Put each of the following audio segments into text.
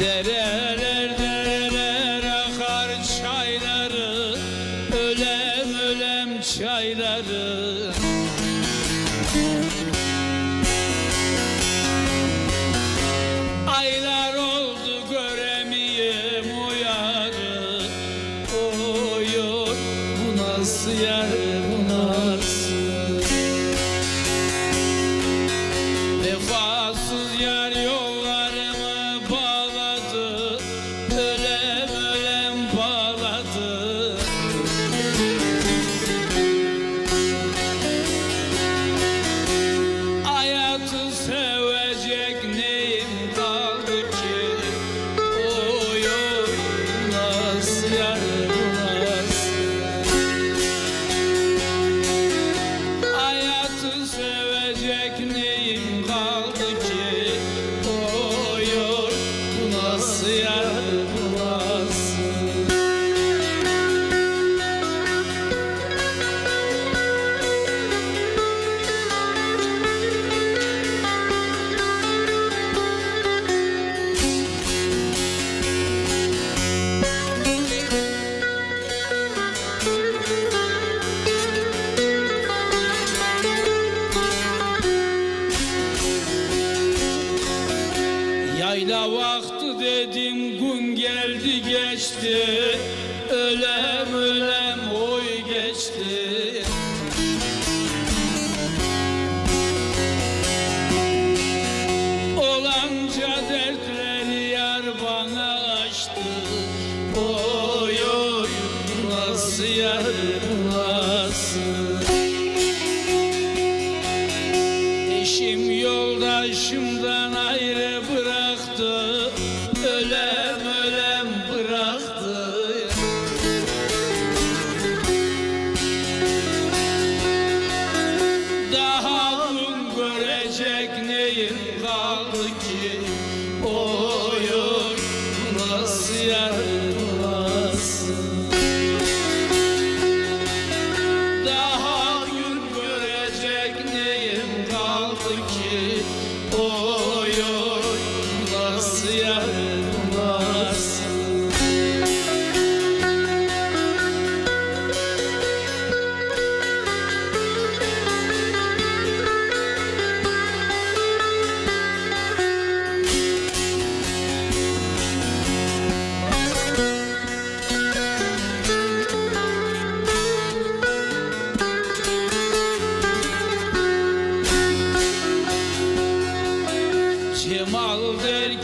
Dereler dereler akar çayları Ölem ölem çayları. Aylar oldu göremeyim o bu nasıl yer bu nasıl? Vefasız yar yollarımı Yayla vakti dedim gün geldi geçti. Ölem ölem oy geçti. Olanca dertleri yar bana açtı. Oy nasıl yar Ölem ölem bıraktı. Daha gün görecek neyim kaldı ki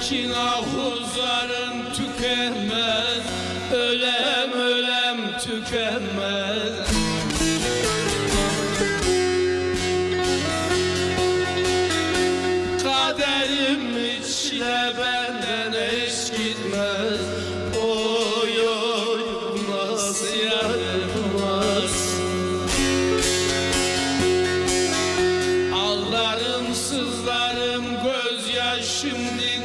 der ki nahuzların tükenmez. Ölem ölem tükenmez. Kaderim içle benden hiç gitmez. Oy oy nasıl yar bu nasıl Ağlarım sızlarım gözyaşım diye